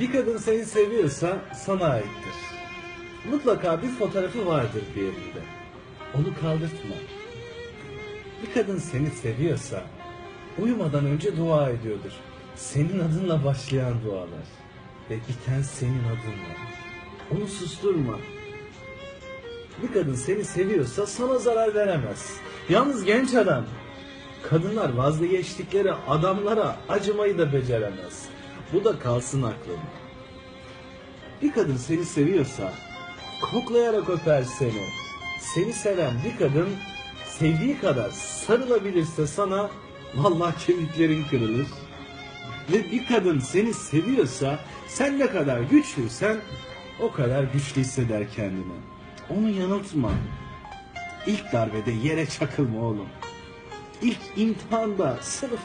Bir kadın seni seviyorsa sana aittir. Mutlaka bir fotoğrafı vardır bir yerinde. Onu kaldırtma. Bir kadın seni seviyorsa uyumadan önce dua ediyordur. Senin adınla başlayan dualar. Ve biten senin adınla. Onu susturma. Bir kadın seni seviyorsa sana zarar veremez. Yalnız genç adam. Kadınlar vazgeçtikleri adamlara acımayı da beceremez. Bu da kalsın aklında. Bir kadın seni seviyorsa koklayarak öper seni. Seni seven bir kadın sevdiği kadar sarılabilirse sana vallahi kemiklerin kırılır. Ve bir kadın seni seviyorsa sen ne kadar güçlüysen o kadar güçlü hisseder kendini. Onu yanıltma. İlk darbede yere çakılma oğlum. İlk imtihanda sınıfta